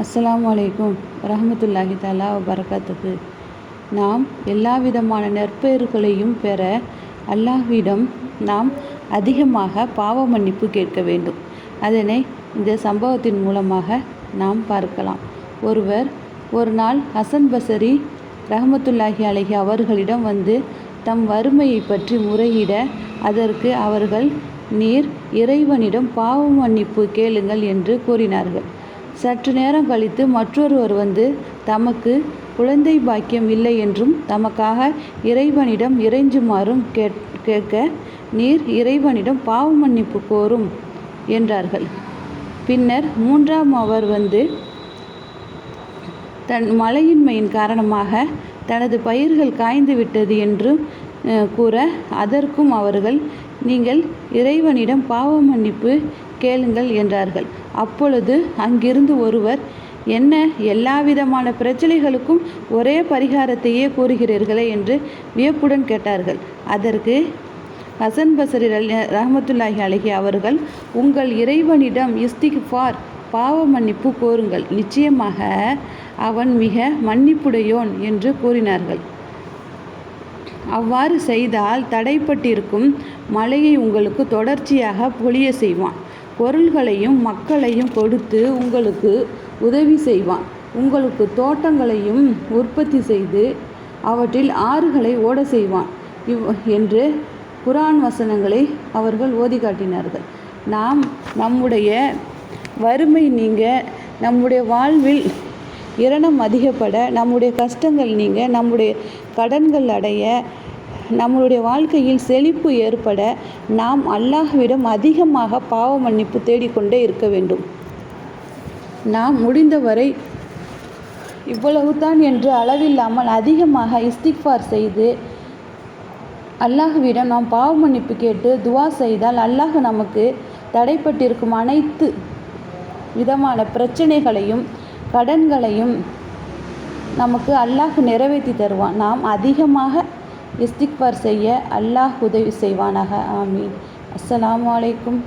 அஸ்லாம் வலைக்கும் ரஹமத்துல்லாஹி தஆலா வரகத்துக்கு நாம் எல்லா விதமான நற்பெயர்களையும் பெற அல்லாஹ்விடம் நாம் அதிகமாக பாவ மன்னிப்பு கேட்க வேண்டும். அதனை இந்த சம்பவத்தின் மூலமாக நாம் பார்க்கலாம். ஒருவர் ஒரு நாள் ஹசன் பசரி ரஹமத்துல்லாஹி அலஹி அவர்களிடம் வந்து தம் வறுமையை பற்றி முறையிட அதற்கு அவர்கள் நீர் இறைவனிடம் பாவ மன்னிப்பு கேளுங்கள் என்று கூறினார்கள். சற்று நேரம் கழித்து மற்றொருவர் வந்து தமக்கு குழந்தை பாக்கியம் இல்லை என்றும் தமக்காக இறைவனிடம் இறைஞ்சுமாறும் கேட் கேட்க நீர் இறைவனிடம் பாவ மன்னிப்பு கோரும் என்றார்கள். பின்னர் மூன்றாம் அவர் வந்து தன் மழையின்மையின் காரணமாக தனது பயிர்கள் காய்ந்து விட்டது என்றும் கூற அதற்கும் அவர்கள் நீங்கள் இறைவனிடம் பாவ மன்னிப்பு கேளுங்கள் என்றார்கள். அப்பொழுது அங்கிருந்து ஒருவர் என்ன எல்லாவிதமான பிரச்சனைகளுக்கும் ஒரே பரிகாரத்தையே கூறுகிறீர்களே என்று வியப்புடன் கேட்டார்கள். அதற்கு ஹசன் பசரி ரஹமத்துல்லாஹி அழகி அவர்கள் உங்கள் இறைவனிடம் இஸ்திக்ஃபார் பாவ மன்னிப்பு கோருங்கள். நிச்சயமாக அவன் மிக மன்னிப்புடையோன் என்று கூறினார்கள். அவ்வாறு செய்தால் தடைப்பட்டிருக்கும் மழையை உங்களுக்கு தொடர்ச்சியாக பொழிய செய்வான். பொருள்களையும் மக்களையும் கொடுத்து உங்களுக்கு உதவி செய்வான். உங்களுக்கு தோட்டங்களையும் உற்பத்தி செய்து அவற்றில் ஆறுகளை ஓட செய்வான். இவ் என்று குரான் வசனங்களை அவர்கள் ஓதி காட்டினார்கள் நாம் நம்முடைய வறுமை நீங்க நம்முடைய வாழ்வில் இரணம் அதிகப்பட நம்முடைய கஷ்டங்கள் நீங்க நம்முடைய கடன்கள் அடைய நம்மளுடைய வாழ்க்கையில் செழிப்பு ஏற்பட நாம் அல்லாஹ்விடம் அதிகமாக பாவ மன்னிப்பு தேடிக்கொண்டே இருக்க வேண்டும். நாம் முடிந்தவரை இவ்வளவுதான் என்று அளவில்லாமல் அதிகமாக இஸ்திக்ஃபார் செய்து அல்லாஹுவிடம் நாம் பாவ மன்னிப்பு கேட்டு துவா செய்தால் அல்லாஹ் நமக்கு தடைப்பட்டிருக்கும் அனைத்து விதமான பிரச்சனைகளையும் கடன்களையும் நமக்கு அல்லாஹ் நிறைவேற்றி தருவான். நாம் அதிகமாக இஸ்திக்பார் செய்ய அல்லாஹ் உதவி செய்வானாக. ஆமீன். அஸ்ஸலாமு அலைக்கும்.